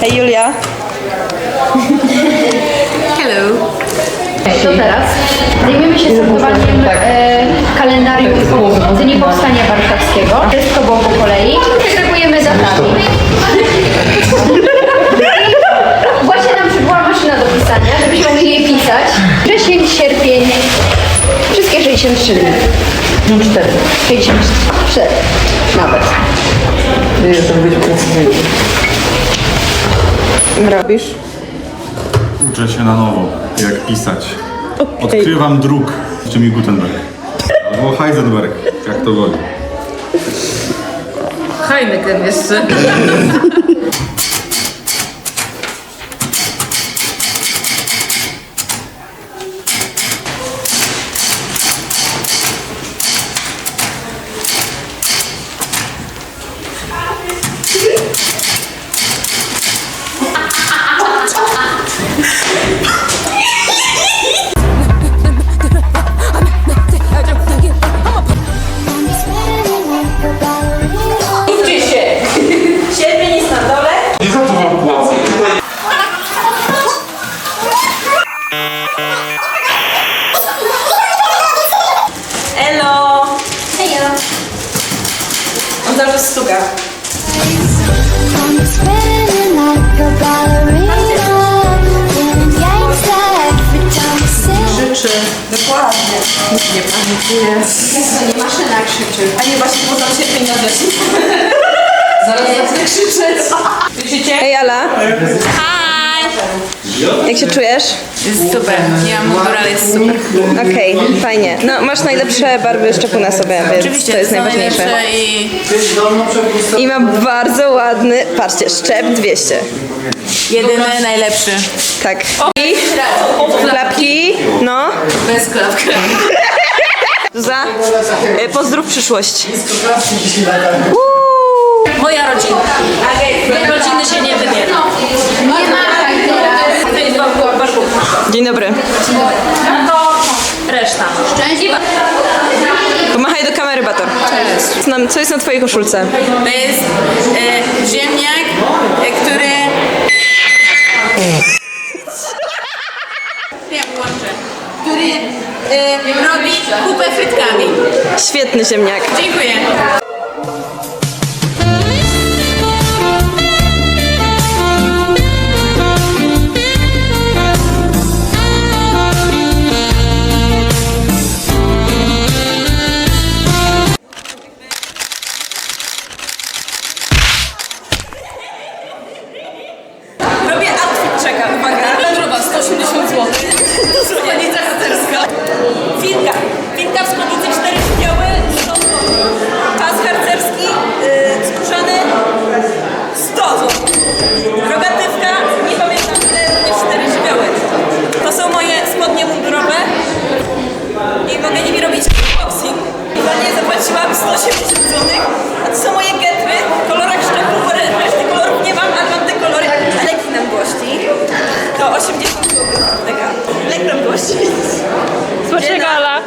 Hej Julia. Hello. To teraz zajmiemy się sortowaniem e, kalendarium z Dni Powstania Warszawskiego. Wszystko było po kolei. Segregujemy datami. Właśnie nam przybyła maszyna do pisania, żebyśmy mogli jej pisać. Wrzesień, sierpień, wszystkie 63 dni. No 4. 64 nawet. Robisz? Uczę się na nowo, jak pisać. Odkrywam druk, czy mi Gutenberg. Albo Heisenberg, jak to woli. Heineken jeszcze. Dokładnie. Nie panikuje. Nie maszyna krzyczy. A nie właśnie poza sierpień na wrzesień. Zaraz zacznę krzyczeć. Słyszycie? Hej Ala. Jak się czujesz? Jest super. Ja mundur, ale jest super. Okej, fajnie. No, masz najlepsze barwy szczepu na sobie, więc Oczywiście, to jest najważniejsze. najlepsze i I ma bardzo ładny, patrzcie, szczep 200. jedyny najlepszy. Tak. I. Bez klapka. Za y, pozdrów przyszłość. Moja rodzina. Rodziny się nie wybiera. Nie ma Dzień dobry. Reszta. Szczęśliwa. Pomachaj do kamery, Bator. Cześć. Co nam- Co jest na twojej koszulce? To jest e, ziemniak, e, który... Ja włączę. Który e, robi kupę frytkami. Świetny ziemniak. Dziękuję. Nie zapłaciłam 180 zł. A to są moje getry w kolorach re- reszty kolorów nie mam, ale mam te kolory, leki nam gości. To 80 zł. Taka, lek nam gości. Smacznego, Ala.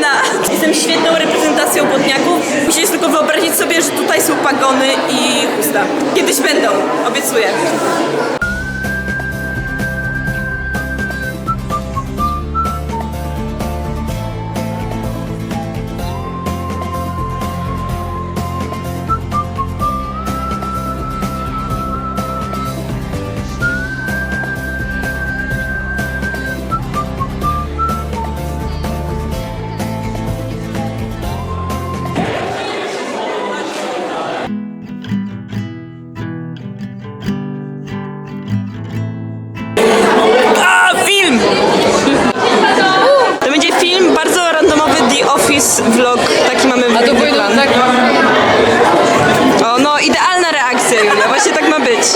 Na. Jestem świetną reprezentacją podniaków. Musisz tylko wyobrazić sobie, że tutaj są pagony i chusta. Kiedyś będą, obiecuję. Vlog. Taki mamy A to plan. tak... O, no idealna reakcja, Julia. Właśnie tak ma być.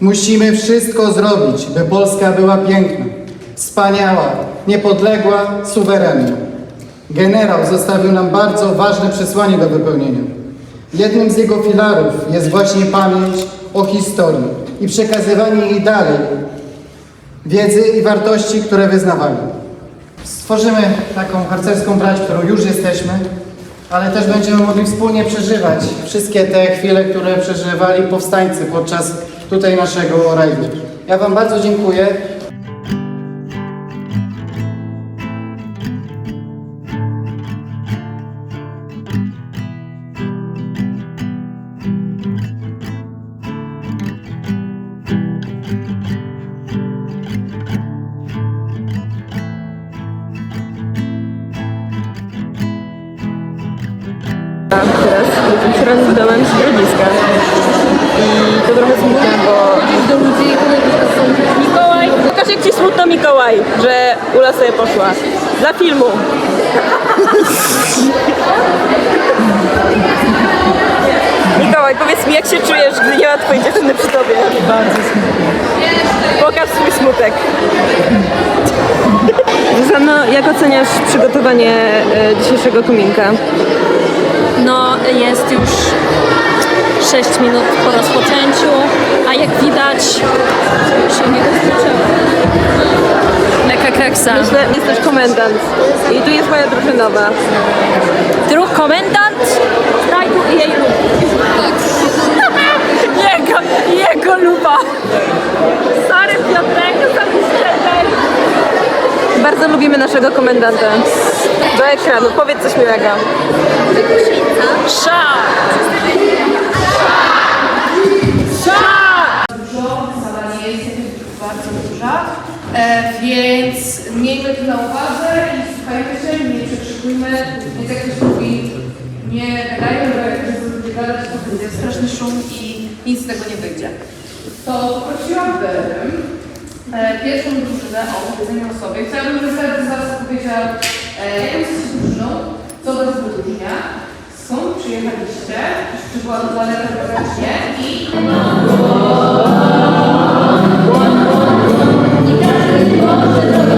Musimy wszystko zrobić, by Polska była piękna, wspaniała, niepodległa, suwerenna. Generał zostawił nam bardzo ważne przesłanie do wypełnienia. Jednym z jego filarów jest właśnie pamięć o historii i przekazywanie jej dalej wiedzy i wartości, które wyznawali. Stworzymy taką harcerską brać, którą już jesteśmy, ale też będziemy mogli wspólnie przeżywać wszystkie te chwile, które przeżywali powstańcy podczas tutaj naszego rajdu. Ja Wam bardzo dziękuję. Randomem z rodziska. I to trochę smutne, bo Mikołaj, pokaż jak ci smutno Mikołaj, że Ula sobie poszła. Dla filmu. Mikołaj, powiedz mi, jak się czujesz, gdy nie ma twojej dziewczyny przy tobie? Bardzo smutno. Pokaż swój smutek. Zuzanno, jak oceniasz przygotowanie e, dzisiejszego kominka? No, jest już 6 minut po rozpoczęciu, a jak widać, się nie rozpoczęło. Lekka kraksa. Myślę, jest też komendant. I tu jest moja drużynowa. Druh komendant strajku i jej lub. jego, jego luba. Sorry Piotrek. Bardzo lubimy naszego komendanta. Do ekranu, powiedz coś miłego. Sza! Sala nie jest bardzo duża, więc miejmy to na uwadze i słuchajmy się, nie przekrzykujmy, nie tak ktoś mówi, nie gadajmy, bo jak ktoś będzie gadać, to będzie straszny szum i nic z tego nie wyjdzie. To poprosiłabym e, pierwszą drużynę o powiedzenie o sobie. Chciałabym, żeby każdy z E, jaką jesteście drużyną, co Was wyróżnia, skąd przyjechaliście, czy była to daleka czy nie i Rozpoczęliśmy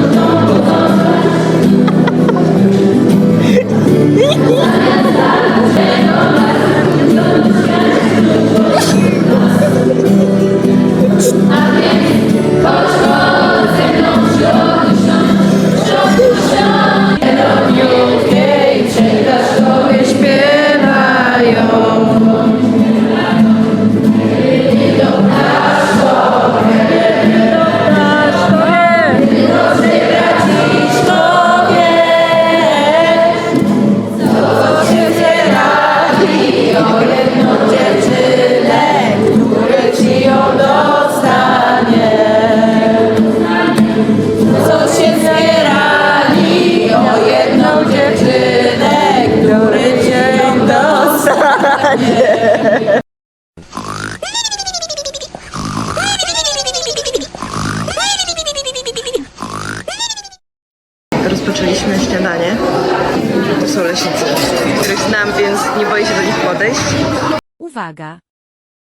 Uwaga!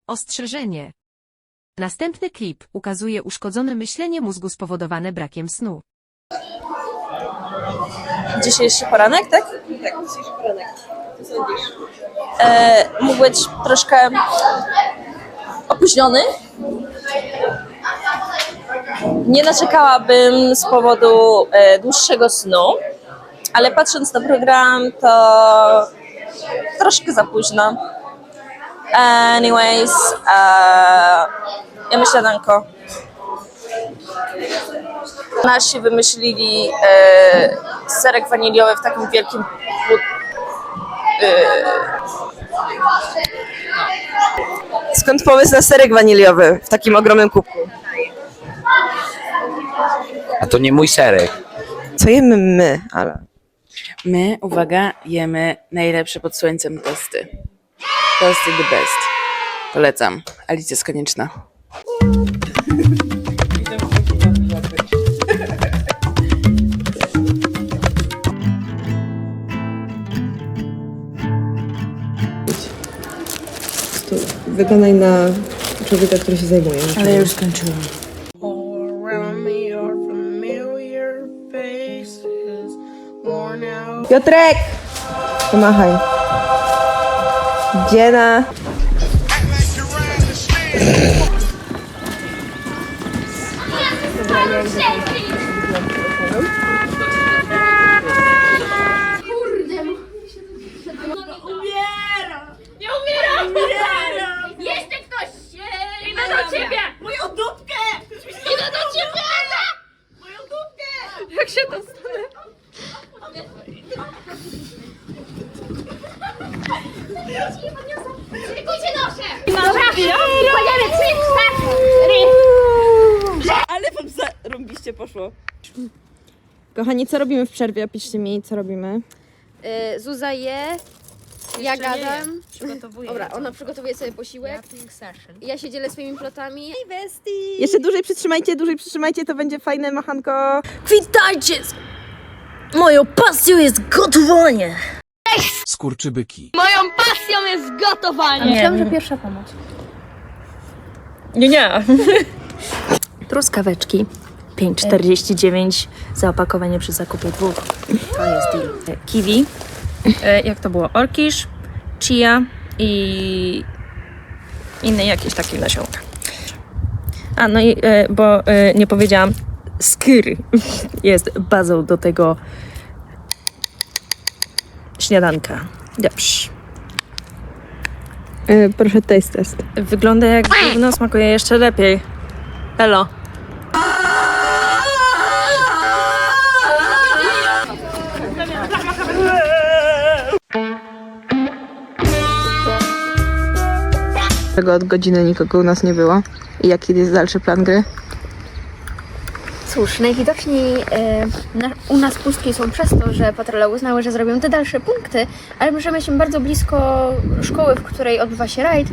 Ostrzeżenie. Następny klip ukazuje uszkodzone myślenie mózgu spowodowane brakiem snu. Dzisiejszy poranek, tak? Tak, dzisiejszy poranek. Co? E, mógł być troszkę opóźniony. Nie narzekałabym z powodu e, dłuższego snu, ale patrząc na program, to troszkę za późno. Anyways, e, ja myślę danko. Nasi wymyślili e, serek waniliowy w takim wielkim e, Skąd pomysł na serek waniliowy w takim ogromnym kubku? A to nie mój serek. Co jemy my, ale... My, uwaga, jemy najlepsze pod słońcem tosty. Tosty the best. Polecam. Alicja Skonieczna. Wykonaj na człowieka, który się zajmuje. Ale ja już skończyłam. Piotrek! Pomachaj. Dziena. Dobra, Nie umieram! Umieram! Jeszcze ktoś! Idę do ciebie! Moją dupkę! Idę do ciebie! Moją dupkę! Jak się to stanie? Szykujcie noszę! Kładziemy trzy, cztery! Ale wam zarąbiście poszło. Kochani, co robimy w przerwie? Opiszcie mi, co robimy. Y, Zuza je, ja gadam. Przygotowuję. Dobra, ona przygotowuje sobie posiłek. Ja się dzielę swoimi plotami. Hej, bestii! Jeszcze dłużej przytrzymajcie, dłużej przytrzymajcie, to będzie fajne machanko. Witajcie! Moją pasją jest gotowanie! Skurczybyki. Moją pasją jest gotowanie! Myślałam, że pierwsza pomoc. Nie, nie. Truskaweczki 5,49 za opakowanie przy zakupie dwóch. To jest deal. Kiwi. E, Jak to było? Orkisz, chia i inne jakieś takie nasionka. A no i e, bo e, nie powiedziałam, skyr jest bazą do tego śniadanka. Dobrze. proszę taste test. Wygląda jak gówno, smakuje jeszcze lepiej. Elo. Czego od godziny nikogo u nas nie było. I jaki jest dalszy plan gry? Cóż, najwidoczniej na, u nas pustki są przez to, że patrole uznały, że zrobią te dalsze punkty, ale my się bardzo blisko szkoły, w której odbywa się rajd.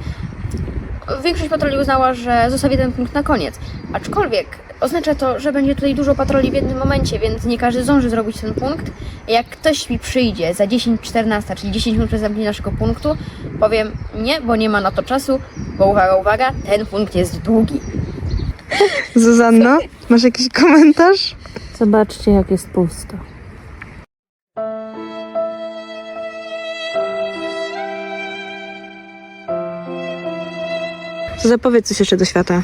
Większość patroli uznała, że zostawi ten punkt na koniec. Aczkolwiek oznacza to, że będzie tutaj dużo patroli w jednym momencie, więc nie każdy zdąży zrobić ten punkt. Jak ktoś mi przyjdzie za 10-14, czyli 10 minut przed zamknięciem naszego punktu, powiem nie, bo nie ma na to czasu, bo uwaga, uwaga, ten punkt jest długi. Zuzanna, masz jakiś komentarz? Zobaczcie, jak jest pusto. Zapowiedz coś jeszcze do świata.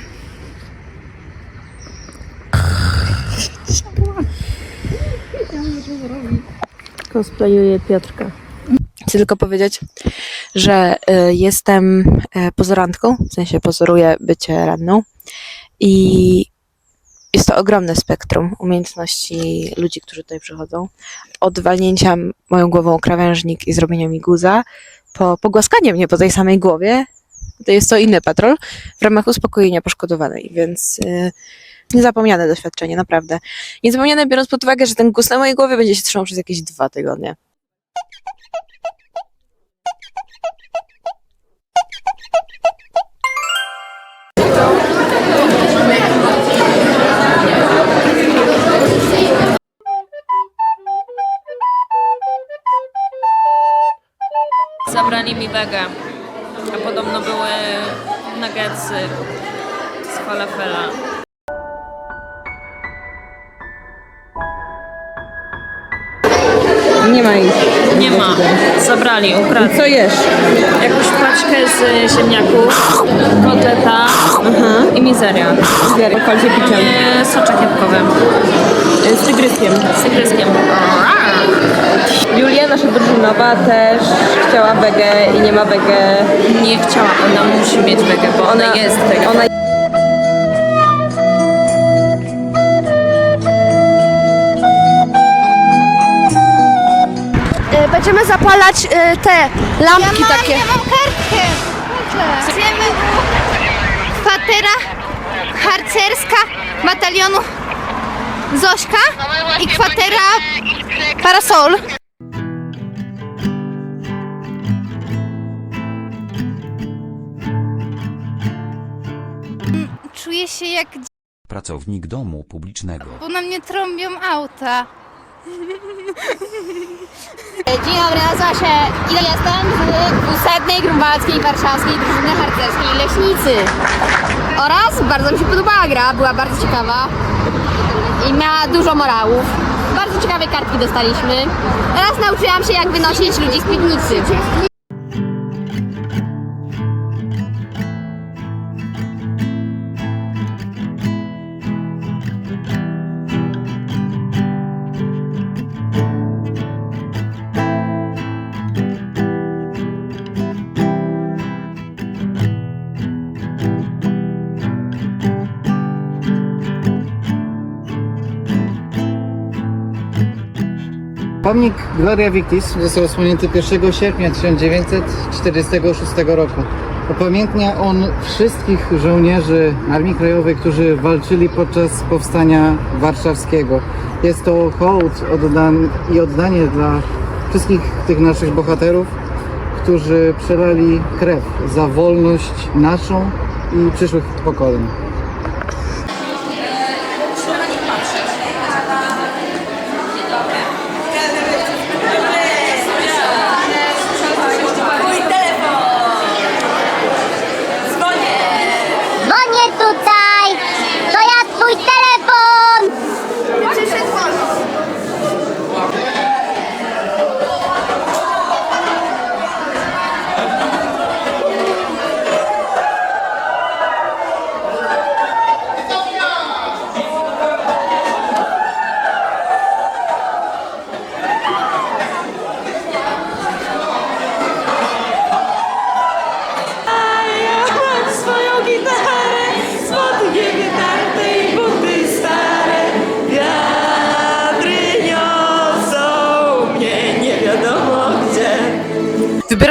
Cosplayuje Piotrka. Chcę tylko powiedzieć, że y, jestem y, pozorantką, w sensie pozoruję bycie radną i jest to ogromne spektrum umiejętności ludzi, którzy tutaj przychodzą. Od walnięcia moją głową o krawężnik i zrobienia mi guza, po pogłaskanie mnie po tej samej głowie, jest to inny patrol, w ramach uspokojenia poszkodowanej, więc y, niezapomniane doświadczenie, naprawdę. Niezapomniane biorąc pod uwagę, że ten guz na mojej głowie będzie się trzymał przez jakieś dwa tygodnie. Zabrali mi wege, a podobno były nuggetsy z falafela. Nie ma ich. Nie ma. Zabrali, ukradli. Co jesz? Jakąś paczkę z ziemniaków, kotleta i mizeria. Zbieraj, palcie piciem. Nie, soczek jabłkowy. Z tygryskiem. Z tygryskiem. Julia, nasza drużynowa, też chciała wege i nie ma wege. Nie chciała, ona musi mieć wege, bo ona, jest wege. Ona Będziemy zapalać e, te lampki takie. Ja mam kartkę. Idziemy kwatera harcerska batalionu Zośka i kwatera Parasol. Czuję się jak Pracownik domu publicznego. bo na mnie trąbią auta. Dzień dobry, nazywam się Ida jestem z 200 Grunwaldzkiej Warszawskiej Drużyny Harcerskiej Leśnicy. Oraz bardzo mi się podobała gra, była bardzo ciekawa i miała dużo morałów. Bardzo ciekawe kartki dostaliśmy. Teraz nauczyłam się jak wynosić ludzi z piwnicy. Pomnik Gloria Victis został osłonięty 1 sierpnia 1946 roku. Upamiętnia on wszystkich żołnierzy Armii Krajowej, którzy walczyli podczas powstania warszawskiego. Jest to hołd oddan- i oddanie dla wszystkich tych naszych bohaterów, którzy przelali krew za wolność naszą i przyszłych pokoleń.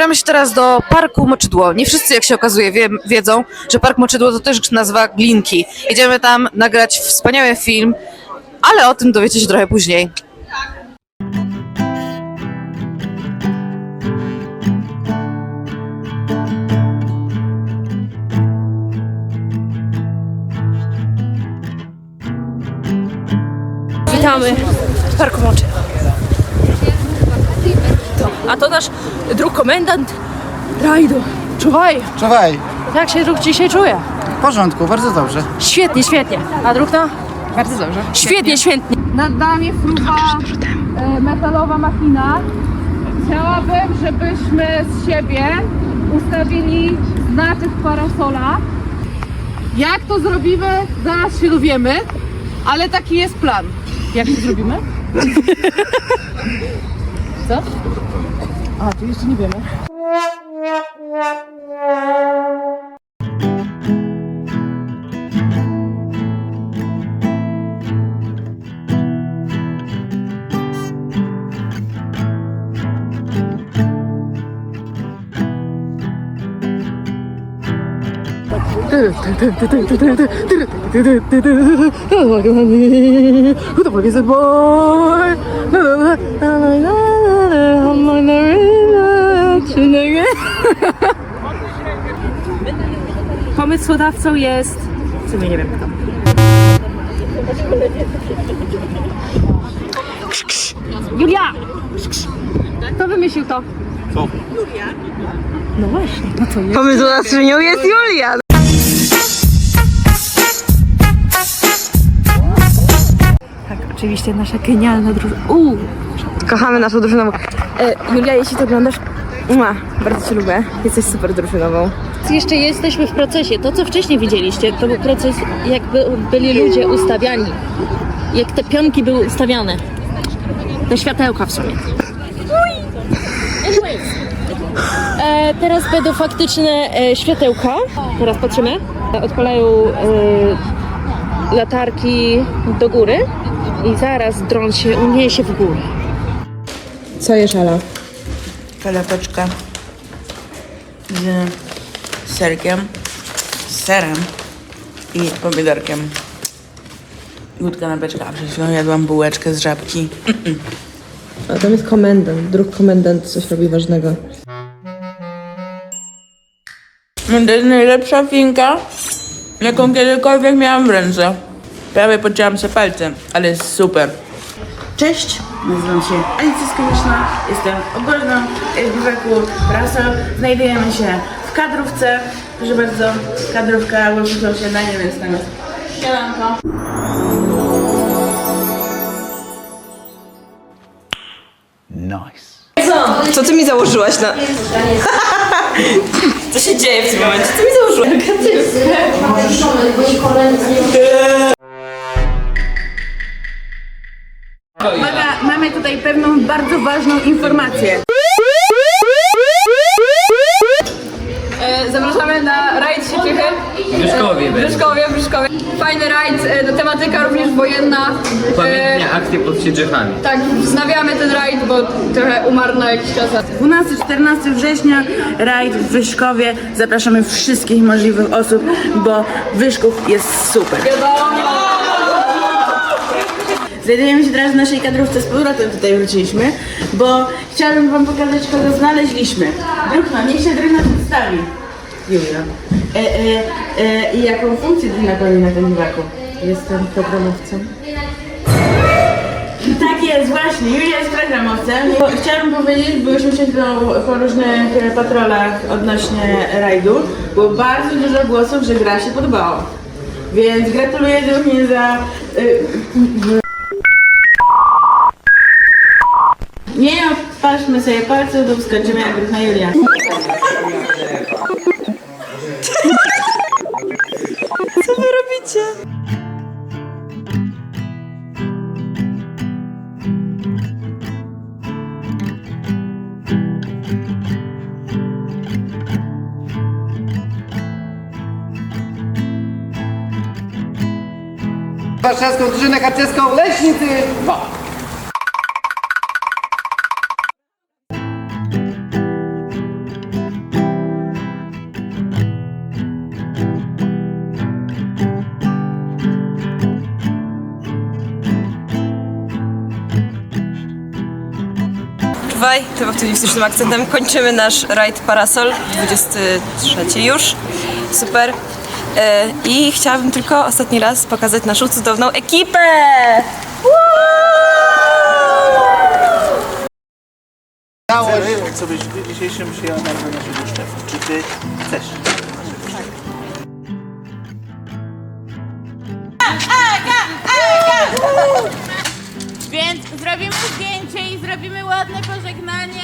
Wybieramy się teraz do Parku Moczydło. Nie wszyscy, jak się okazuje, wie, wiedzą, że Park Moczydło to też nazwa Glinki. Jedziemy tam nagrać wspaniały film, ale o tym dowiecie się trochę później. Witamy w Parku Moczy. A to nasz druk komendant rajdu. Czuwaj, Czuwaj, jak się druk dzisiaj czuje? w porządku, bardzo dobrze. Świetnie, świetnie. A druk to? Bardzo dobrze. Świetnie, świetnie. Nad nami fruwa e, metalowa machina. Chciałabym, żebyśmy z siebie ustawili znaczek parasola. Jak to zrobimy, zaraz się dowiemy, ale taki jest plan. Jak to zrobimy? Co? A, to jeszcze nie wiemy. Who the fuck is it, boy? Pomysłodawcą jest... W sumie nie wiem kto. Julia! Kto wymyślił to? Co? Julia. No właśnie, no to jest. Pomysłodawczynią jest Julia. Tak, oczywiście nasza genialna drużyna. Uuu, Kochamy naszą drużynową. E, Julia, jeśli to oglądasz, mua, bardzo Cię lubię. Jesteś super drużynową. Jeszcze jesteśmy w procesie. To, co wcześniej widzieliście, to był proces, jakby byli ludzie ustawiani. Jak te pionki były ustawiane. Te światełka w sumie. Anyways. E, teraz będą faktyczne e, światełka. Teraz patrzymy. Odpalają e, latarki do góry i zaraz dron się uniesie w górę. Co jesz, Ala? kanapeczkę z serkiem, z serem i pomidorkiem. Good kanapeczka. Przed chwilą jadłam bułeczkę z żabki. A tam jest komendant. Druk komendant coś robi ważnego. No to jest najlepsza finka, jaką kiedykolwiek miałam w ręce. Prawie pocięłam sobie palce, ale jest super. Cześć, nazywam się Alicja Skonieczna, jestem ogólną biwaku Brasol. Znajdujemy się w kadrówce. Proszę bardzo, kadrówka, bo przyszło śniadanie, więc tam jest śniadanko. Co ty mi założyłaś na... Co się dzieje w tym momencie? Co mi założyło? Uwaga, mamy tutaj pewną bardzo ważną informację. E, E, zapraszamy na rajd Siecichy. Wyszkowie E, będzie. Wyszkowie, Wyszkowie. Fajny rajd, e, no, tematyka również wojenna. E, Pamiętnie akcje pod Siedrzechami. tak, wznawiamy ten rajd, bo trochę umarł na jakiś czas. 12-14 września rajd w Wyszkowie. Zapraszamy wszystkich możliwych osób, bo Wyszków jest super. Znajdujemy się teraz w naszej kadrówce z powrotem tutaj wróciliśmy, bo chciałabym wam pokazać, kogo znaleźliśmy. Druhna, niech się Druhna przedstawi. Julia. E, e, e, I jaką funkcję Druhna pełni na tym biwaku? Jestem programowcą. Tak jest, właśnie. Julia jest programowcem. Chciałabym powiedzieć, byłyśmy przed chwilą po różnych e, patrolach odnośnie rajdu. Było bardzo dużo głosów, że gra się podobała. Więc gratuluję Druhnie za... y, Nie odpatrzmy sobie palców, lub skończymy jak Druhna Julia. Co wy robicie? Warszawską drużynę harcerską Leśnicy 2. Czuwaj, tym optymistycznym akcentem kończymy nasz rajd Parasol, 23 już. Super. E, I chciałabym tylko ostatni raz pokazać naszą cudowną ekipę! co byś w dzisiejszym przyjął na naszego sztefu. Czy ty chcesz? Więc zrobimy zdjęcie i zrobimy ładne pożegnanie.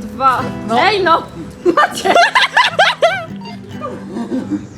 Dwa. No. Ej no! Macie!